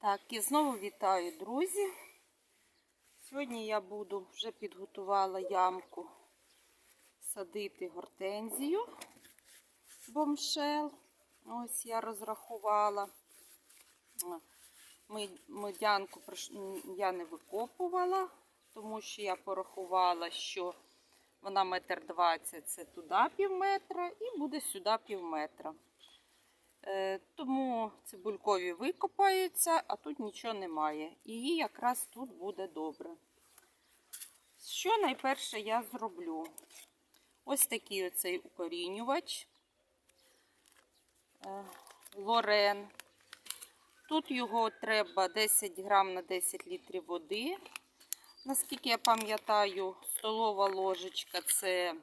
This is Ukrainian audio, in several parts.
Так, і знову вітаю, друзі. Сьогодні я буду вже підготувала ямку садити гортензію бомшел. Ось я розрахувала. Медянку я не викопувала, тому що я порахувала, що вона метр двадцять, це туди пів метра, і буде сюди пів метра. Е, Тому цибулькові викопаються, а тут нічого немає. Їй якраз тут буде добре. Що найперше я зроблю? Ось такий оцей укорінювач. Е, Лорен. Тут його треба 10 грам на 10 літрів води. Наскільки я пам'ятаю, столова ложечка це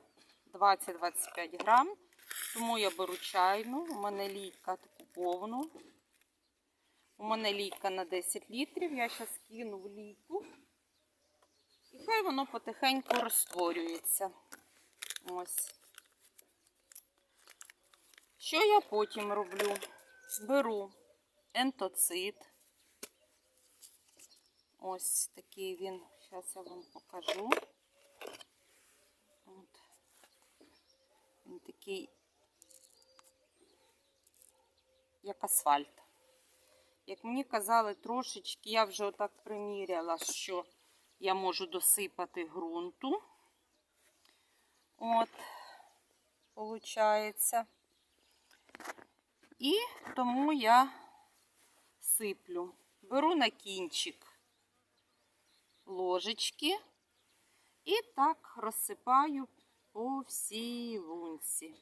20-25 грам. Тому я беру чайну, у мене лійка таку повну. У мене лійка на 10 літрів. Я зараз кину в лійку. І хай воно потихеньку розтворюється. Ось. Що я потім роблю? Беру ентоцит. Ось такий він. Зараз я вам покажу. От. Він такий, як асфальт. Як мені казали, трошечки, я вже отак приміряла, що я можу досипати ґрунту. От, получається. І тому я сиплю. Беру на кінчик ложечки і так розсипаю по всій лунці.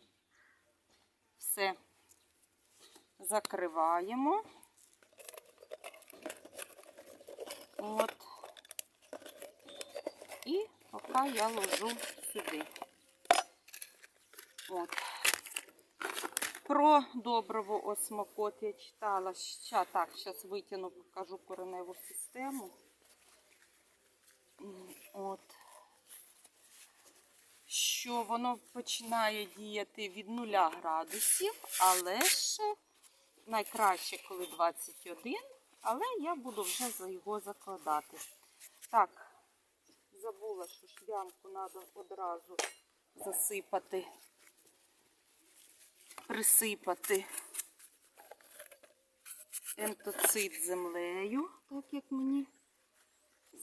Все закриваємо. От. І поки я ложу сюди. От. Про добриво осмокот я читала. Ща, так, зараз витягну, покажу кореневу систему. От що воно починає діяти від 0 градусів, але ж найкраще, коли 21, але я буду вже за його закладати. Так, забула, що шлямку треба одразу засипати, присипати ентоцит землею, так як мені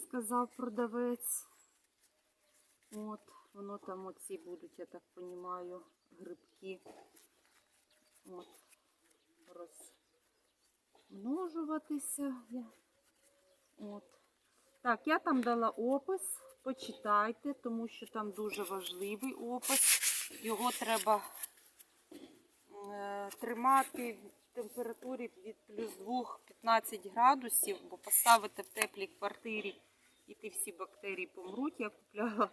сказав продавець. От, воно там оці будуть, я так розумію, грибки. От, розмножуватися. От. Так, я там дала опис, почитайте, тому що там дуже важливий опис. Його треба е, тримати в температурі від плюс 2-15 градусів, бо поставити в теплій квартирі і ті всі бактерії помруть. Я купляла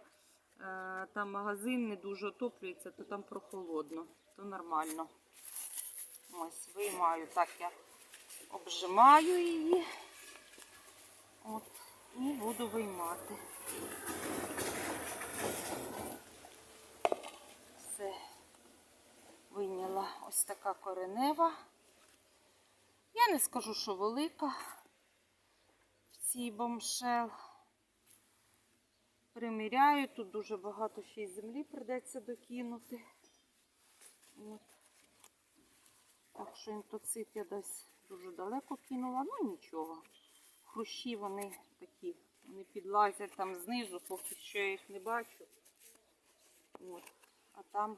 е, там магазин не дуже отоплюється, то там прохолодно, то нормально. Ось, виймаю так, я обжимаю її. От, і буду виймати. Все, вийняла ось така коренева. Я не скажу, що велика в цій бомшел. Приміряю, тут дуже багато ще й землі придеться докинути. От. Так що інтоцит я десь дуже далеко кинула, ну нічого. Хрущі вони такі, вони підлазять там знизу, поки що я їх не бачу. От. А там.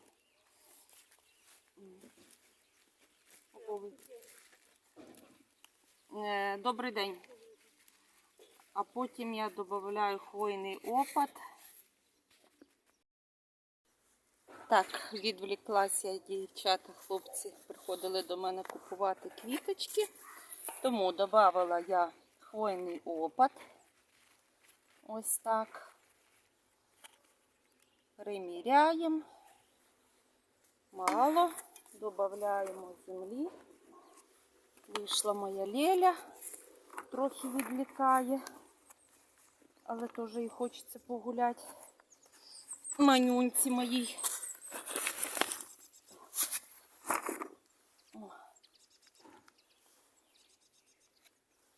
Е, Добрий день. А потім я додаю хвойний опад. Так, відволіклася дівчата, хлопці приходили до мене купувати квіточки. Тому додавала я хвойний опад. Ось так. Приміряємо. Мало. Додаємо землі. Вийшла моя леля, трохи відлікає, але теж і хочеться погуляти. Манюнці моїй.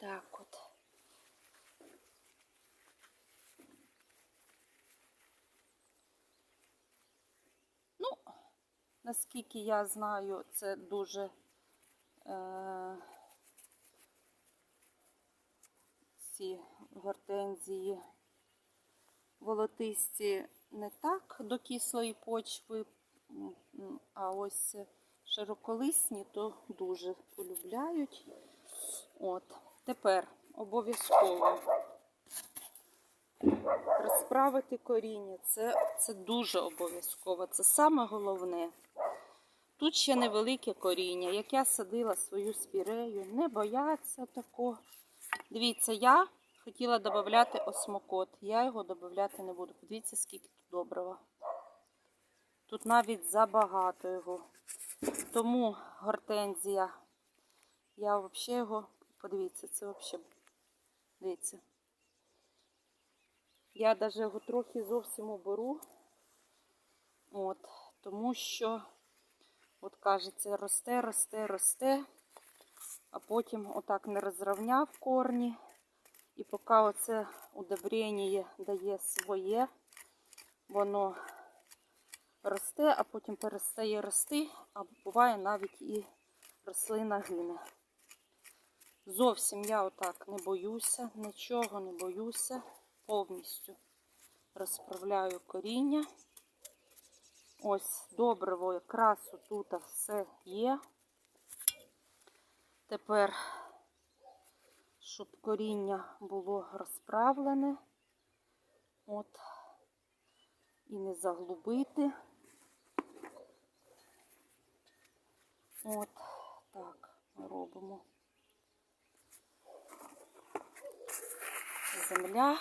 так от. Ну, наскільки я знаю, це дуже е, ці гортензії волотисті не так до кислої почви, а ось широколисні то дуже полюбляють. От. Тепер обов'язково розправити коріння. Це, це дуже обов'язково. Це саме головне. Тут ще невелике коріння. Як я садила свою спірею, не бояться такого. Дивіться, я хотіла додати осмокот. Я його додати не буду. Подивіться, скільки тут добрива. Тут навіть забагато його. Тому гортензія. Я взагалі його, подивіться, це взагалі, дивіться. Я навіть його трохи зовсім оберу. От, тому що, от кажеться, росте, росте, росте, а потім отак не розрівняв корні. І поки оце удобрення дає своє, воно росте, а потім перестає рости, а буває навіть і рослина гине. Зовсім я отак не боюся, нічого не боюся. Повністю розправляю коріння. Ось добриво якраз тут все є. Тепер, щоб коріння було розправлене, от, і не заглубити. От так робимо. Земля.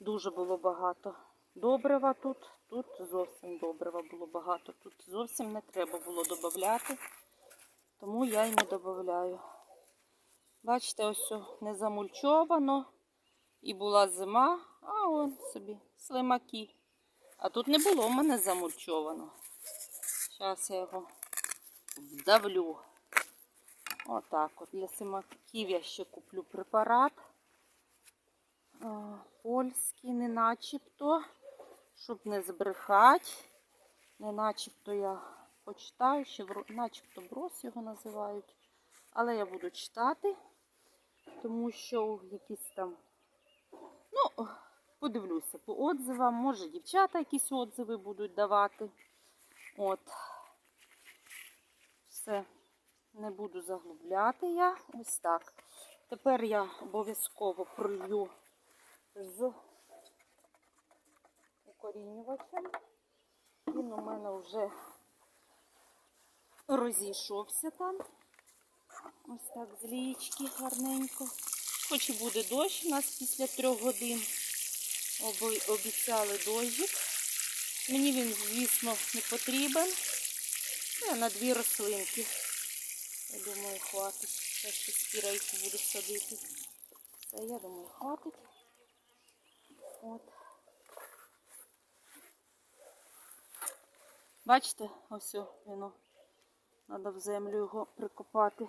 Дуже було багато добрива тут. Тут зовсім добрива було багато. Тут зовсім не треба було додати, тому я й не додаю. Бачите, ось не замульчовано. І була зима, а он собі слимаки. А тут не було в мене замульчовано. Зараз я його вдавлю. Отак от. Для слимаків я ще куплю препарат. Польський, не начебто, щоб не збрехати. Не начебто я почитаю, ще начебто брос його називають. Але я буду читати, тому що якісь там Ну, подивлюся по отзивам. Може, дівчата якісь отзиви будуть давати. От. Все. Не буду заглубляти я. Ось так. Тепер я обов'язково пролью з укорінювачем. Він у мене вже розійшовся там. Ось так з лієчки гарненько. Хоч і буде дощ у нас після трьох годин. Обіцяли дощик. Мені він, звісно, не потрібен. Ну, Я на дві рослинки. Я думаю, хватить. Ще спірейку буду садити. Це, я думаю, хватить. От. Бачите, ось воно. Треба в землю його прикопати,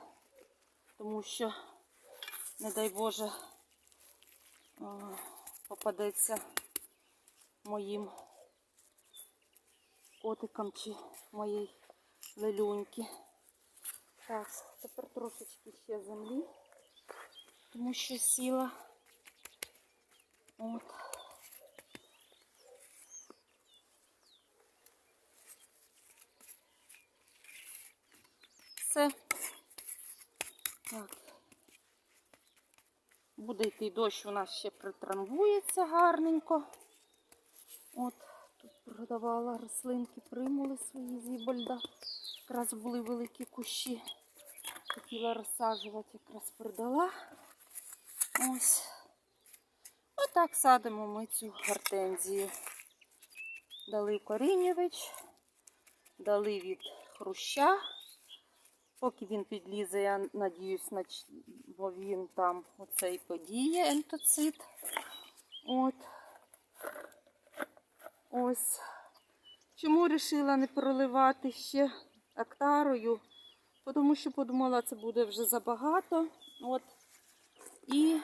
тому що не дай Боже, попадеться моїм котикам чи моїй лелюньки. Так, тепер трошечки ще землі, тому що сіла. От. Все. Так. Буде йти дощ, у нас ще притрамбується гарненько. От, тут продавала рослинки, примули свої зібольда. Якраз були великі кущі. Хотіла розсаджувати, якраз продала. Ось. Отак садимо ми цю гортензію. Дали корінєвич, дали від хруща. Поки він підлізе, я надіюсь, бо він там оцей подіє ентоцит. От. Ось. Чому вирішила не проливати ще актарою? Тому що подумала, це буде вже забагато. От. І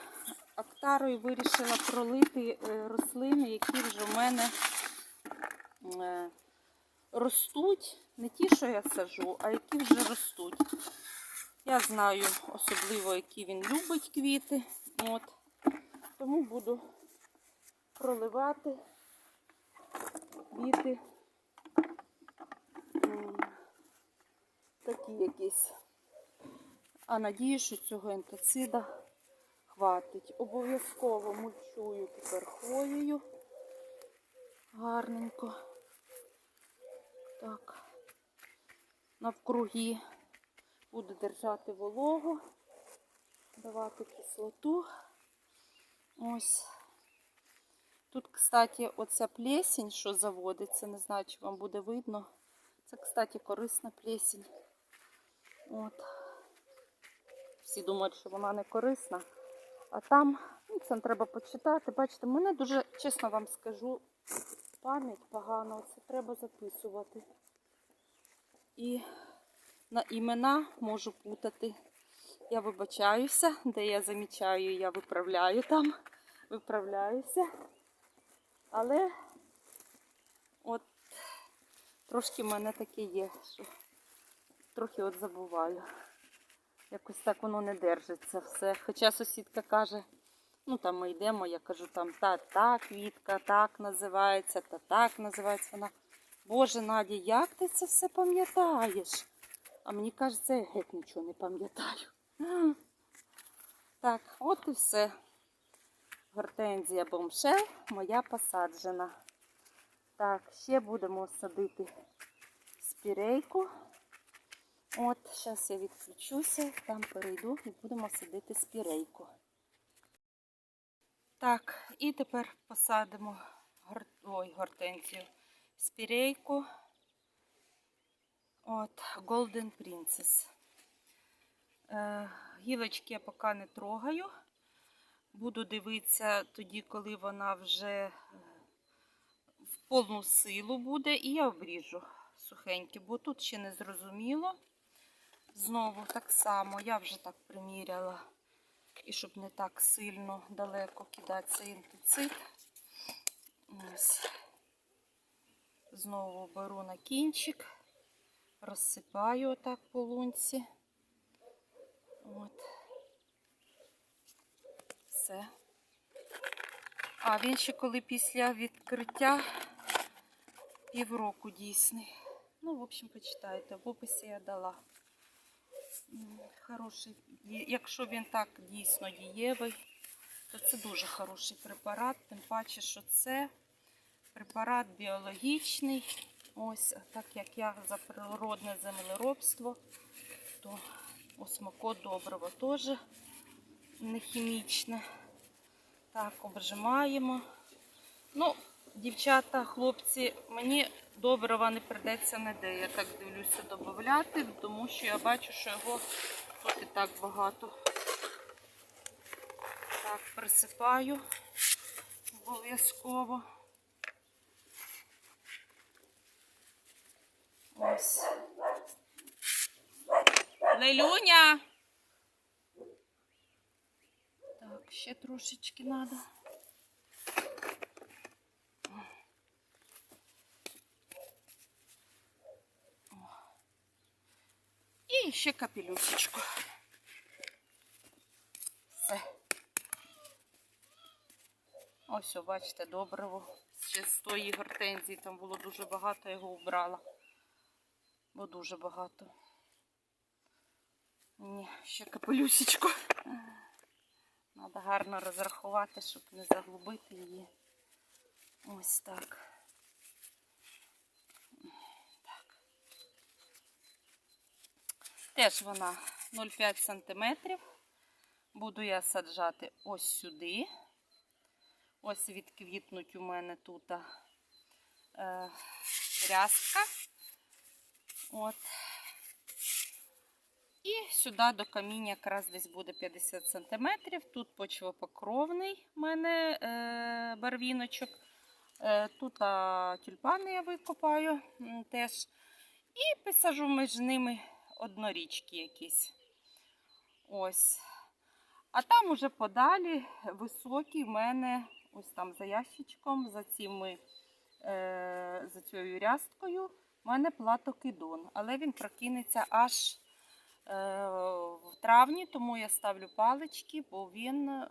актарою вирішила пролити е, рослини, які вже в мене е, ростуть. Не ті, що я сажу, а які вже ростуть. Я знаю особливо, які він любить квіти. От. Тому буду проливати квіти. Такі якісь. А надію, що цього інтоцида хватить. Обов'язково мульчую тепер хвоєю. Гарненько. Так. Навкруги буду держати вологу, давати кислоту. Ось. Тут, кстати, оця плесень, що заводиться, не знаю, чи вам буде видно. Це, кстати, корисна плесень. От. Всі думають, що вона не корисна. А там, ну, це треба почитати. Бачите, мене дуже, чесно вам скажу, пам'ять погано. Це треба записувати. І на імена можу путати. Я вибачаюся, де я замічаю, я виправляю там, виправляюся. Але от трошки в мене таке є, що трохи от забуваю. Якось так воно не держиться все. Хоча сусідка каже, ну там ми йдемо, я кажу, там та та квітка так називається, та так називається вона. Боже, Надя, як ти це все пам'ятаєш? А мені кажеться, я геть нічого не пам'ятаю. Так, от і все. Гортензія бомшел моя посаджена. Так, ще будемо садити спірейку. От, зараз я відключуся, там перейду і будемо садити спірейку. Так, і тепер посадимо гор... Ой, гортензію, спірейку. От, Golden Princess. Е, гілочки я поки не трогаю. Буду дивитися тоді, коли вона вже е, в повну силу буде, і я обріжу сухенькі, бо тут ще не зрозуміло. Знову так само, я вже так приміряла, і щоб не так сильно далеко кидати цей. Ось. Знову беру на кінчик, розсипаю отак по лунці. От. Все. А він ще коли після відкриття півроку дійсний. Ну, в общем, почитайте, в описі я дала. Хороший, якщо він так дійсно дієвий, то це дуже хороший препарат, тим паче, що це препарат біологічний. Ось, так як я за природне землеробство, то осмоко добриво теж не хімічне. Так, обжимаємо. Ну, дівчата, хлопці, мені добрива не придеться ніде. Я так дивлюся додати, тому що я бачу, що його тут і так багато. Так, присипаю обов'язково. Ось. Лелюня! Так, ще трошечки треба. І ще капелюсечку. Все. Ось, о, бачите, добриво. Ще з тої гортензії там було дуже багато, його вбрала. Бо дуже багато. Ні, ще капелюсечку. Треба гарно розрахувати, щоб не заглубити її. Ось так. Теж вона 0,5 см. Буду я саджати ось сюди. Ось відквітнуть у мене тут е, рязка. От. І сюди до каміння якраз десь буде 50 см. Тут почвопокровний в мене е, барвіночок, Е, Тут а, тюльпани я викопаю теж. І посажу між ними однорічки якісь. Ось. А там уже подалі високі в мене ось там за ящичком, за цими, е, за цією рясткою, в мене платокидон. Але він прокинеться аж е, в травні, тому я ставлю палички, бо він е,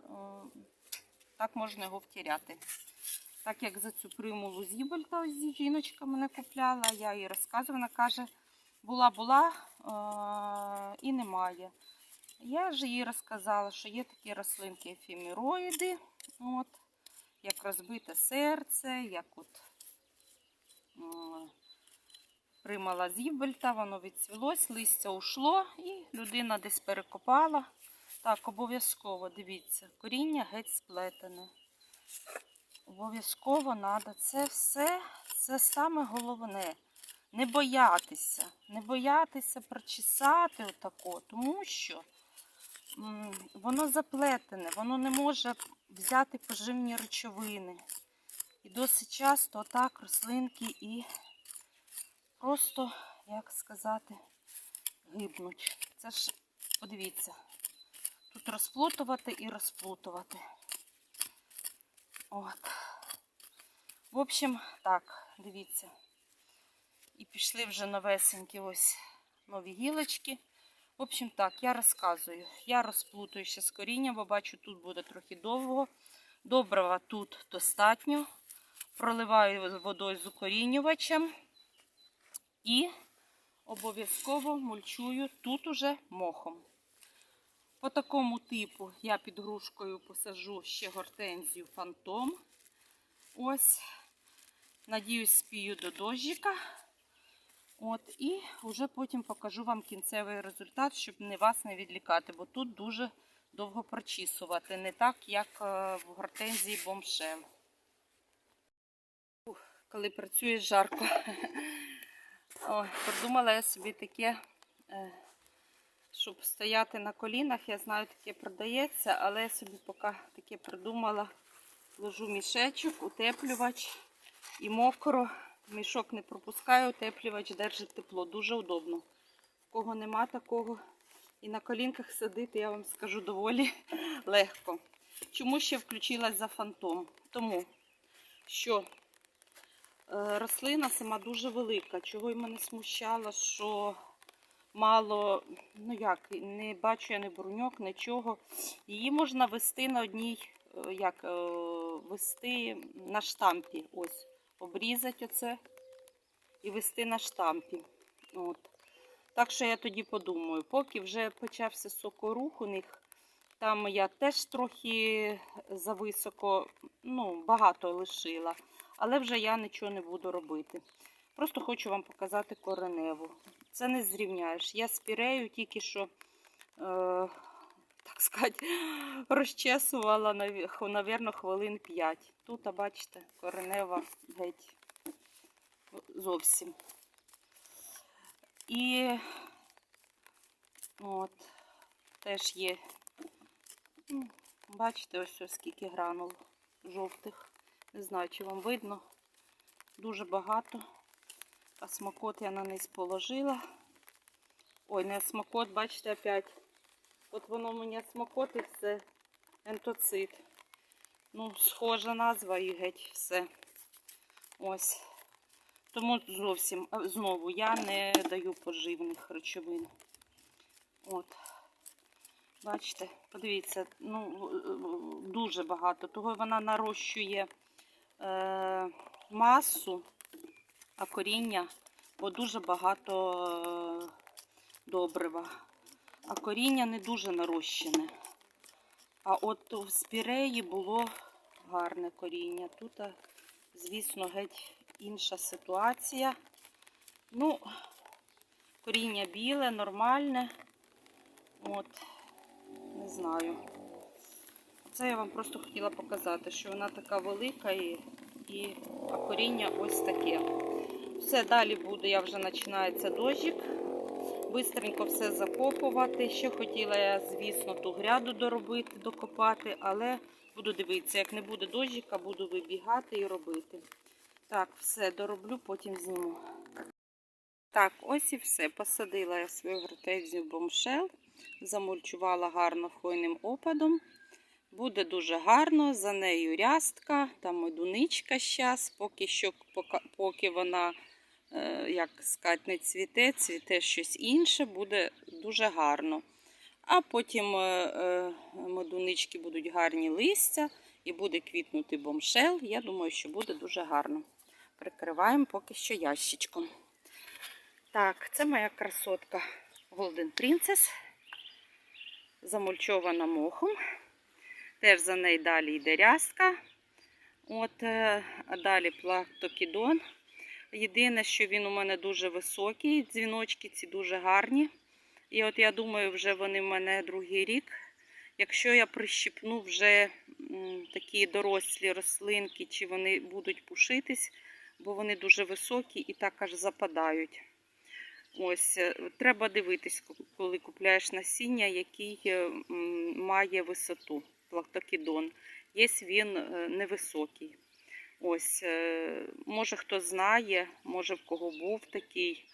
так можна його втіряти. Так як за цю примулу Зібольта, ось жіночка мене купляла, я їй розказую, вона каже, була-була і немає. Я ж їй розказала, що є такі рослинки ефемероїди, от, як розбите серце, як от примала Зібельта, воно відцвілось, листя ушло і людина десь перекопала. Так, обов'язково, дивіться, коріння геть сплетене. Обов'язково треба. Це все, це саме головне. Не боятися, не боятися прочесати отако, тому що воно заплетене, воно не може взяти поживні речовини. І досить часто так рослинки і просто, як сказати, гибнуть. Це ж, подивіться, тут розплутувати і розплутувати. От. В общем, так, дивіться. І пішли вже новесенькі ось нові гілочки. В общем, так, я розказую. Я розплутую ще з коріння, бо бачу, тут буде трохи довго. Добрива тут достатньо. Проливаю водою з укорінювачем. І обов'язково мульчую тут уже мохом. По такому типу я під грушкою посажу ще гортензію фантом. Ось, надіюсь, спію до дощика. От, і вже потім покажу вам кінцевий результат, щоб не вас не відлікати, бо тут дуже довго прочісувати, не так, як е, в гортензії бомшел. Ух, Коли працює жарко. Ой, придумала я собі таке, е, щоб стояти на колінах. Я знаю, таке продається, але я собі поки таке придумала. Ложу мішечок, утеплювач і мокро. Мішок не пропускаю, утеплювач держить тепло. Дуже удобно. В кого нема такого. І на колінках сидити, я вам скажу, доволі легко. Чому ще включилась за фантом? Тому що е, рослина сама дуже велика. Чого й мене смущало, що мало, ну як, не бачу я ні бруньок, нічого. Її можна вести на одній, е, як е, вести на штампі. Ось, обрізати оце і вести на штампі. От. Так що я тоді подумаю, поки вже почався сокорух у них, там я теж трохи зависоко, ну, багато лишила, але вже я нічого не буду робити. Просто хочу вам показати кореневу. Це не зрівняєш. Я спірею тільки що, е, сказати, розчесувала, навірно, хвилин 5. Тут, бачите, коренева геть зовсім. І от, теж є, ну, бачите, ось ось скільки гранул жовтих. Не знаю, чи вам видно. Дуже багато. А смакот я на низ положила. Ой, не смакот, бачите, опять. От воно у мене смакот і це ентоцит. Ну, схожа назва і геть все. Ось. Тому зовсім знову я не даю поживних речовин. От. Бачите, подивіться, ну, дуже багато. Того вона нарощує е, масу, а коріння, бо дуже багато е, добрива. А коріння не дуже нарощене. А от в спіреї було гарне коріння. Тут, звісно, геть інша ситуація. Ну, коріння біле, нормальне. От, не знаю. Це я вам просто хотіла показати, що вона така велика і, і а коріння ось таке. Все, далі буде, я вже починається дощик. Бистренько все закопувати. Ще хотіла я, звісно, ту гряду доробити, докопати, але Буду дивитися, як не буде дощика, буду вибігати і робити. Так, все дороблю, потім зніму. Так, ось і все. Посадила я свою гортензію бомшел, замульчувала гарно хвойним опадом. Буде дуже гарно, за нею рястка, там одуничка зараз, поки що, поки, вона, як сказати, не цвіте, цвіте щось інше, буде дуже гарно. А потім е, е, медунички будуть гарні листя і буде квітнути бомшел. Я думаю, що буде дуже гарно. Прикриваємо поки що ящичком. Так, це моя красотка Golden Princess, замульчована мохом. Теж за нею далі йде рястка. От, е, а далі плактокідон. Єдине, що він у мене дуже високий, дзвіночки ці дуже гарні. І от я думаю, вже вони в мене другий рік. Якщо я прищипну вже такі дорослі рослинки, чи вони будуть пушитись, бо вони дуже високі і так аж западають. Ось, е, треба дивитись, коли купляєш насіння, який е, має висоту. Плактокідон. Є він е, невисокий. Ось, е, може хто знає, може в кого був такий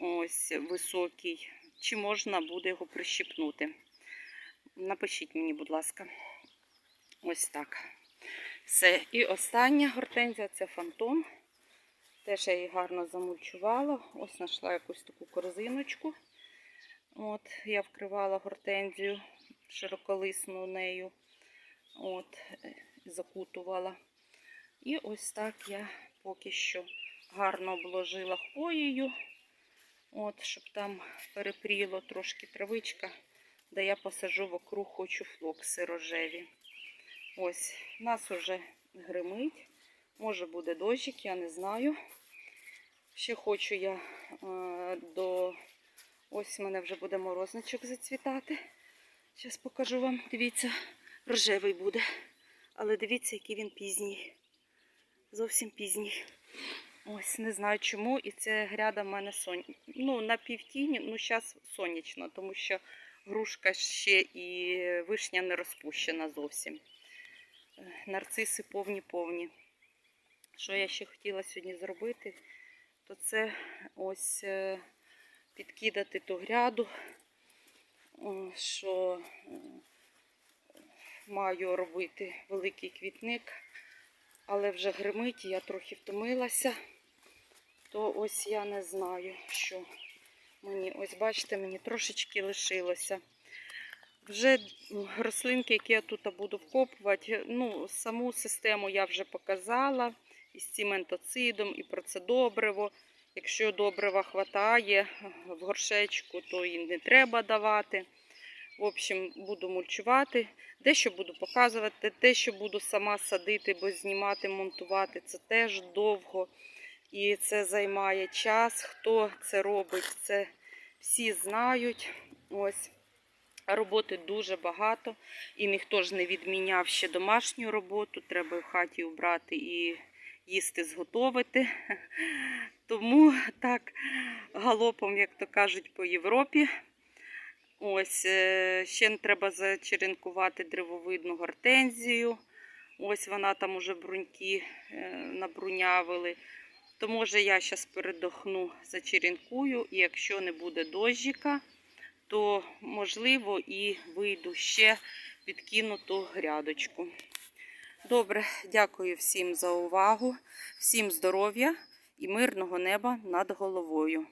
ось високий, чи можна буде його прищипнути. Напишіть мені, будь ласка. Ось так. Все. І остання гортензія це фантом. Теж я її гарно замульчувала. Ось знайшла якусь таку корзиночку. От, я вкривала гортензію широколисну нею. От, е, закутувала. І ось так я поки що гарно обложила хвоєю, от, щоб там перепріло трошки травичка, де я посажу вокруг хочу флокси рожеві. Ось, нас уже гримить. Може буде дощик, я не знаю. Ще хочу я е, до. Ось в мене вже буде морозничок зацвітати. Зараз покажу вам. Дивіться, рожевий буде. Але дивіться, який він пізній. Зовсім пізній. Ось, не знаю чому. І це гряда в мене сон... ну, на півтіні, ну зараз сонячно, тому що грушка ще і вишня не розпущена зовсім. Е, Нарциси повні-повні. Що я ще хотіла сьогодні зробити, то це ось е, підкидати ту гряду, що е, маю робити великий квітник, але вже гримить, я трохи втомилася, то ось я не знаю, що мені, ось бачите, мені трошечки лишилося. Вже рослинки, які я тут буду вкопувати, ну, саму систему я вже показала із циментоцидом, і про це добриво. Якщо добрива хватає в горшечку, то і не треба давати. В общем, буду мульчувати. Дещо буду показувати, те, що буду сама садити, бо знімати, монтувати, це теж довго. І це займає час. Хто це робить, це всі знають. Ось. Роботи дуже багато. І ніхто ж не відміняв ще домашню роботу. Треба в хаті убрати і їсти зготовити. Тому так галопом, як то кажуть, по Європі. Ось е, ще треба зачеренкувати древовидну гортензію. Ось вона там уже бруньки е, набрунявили. То може я зараз передохну, зачеренкую, і якщо не буде дощика, то можливо і вийду ще підкину ту грядочку. Добре, дякую всім за увагу, всім здоров'я і мирного неба над головою.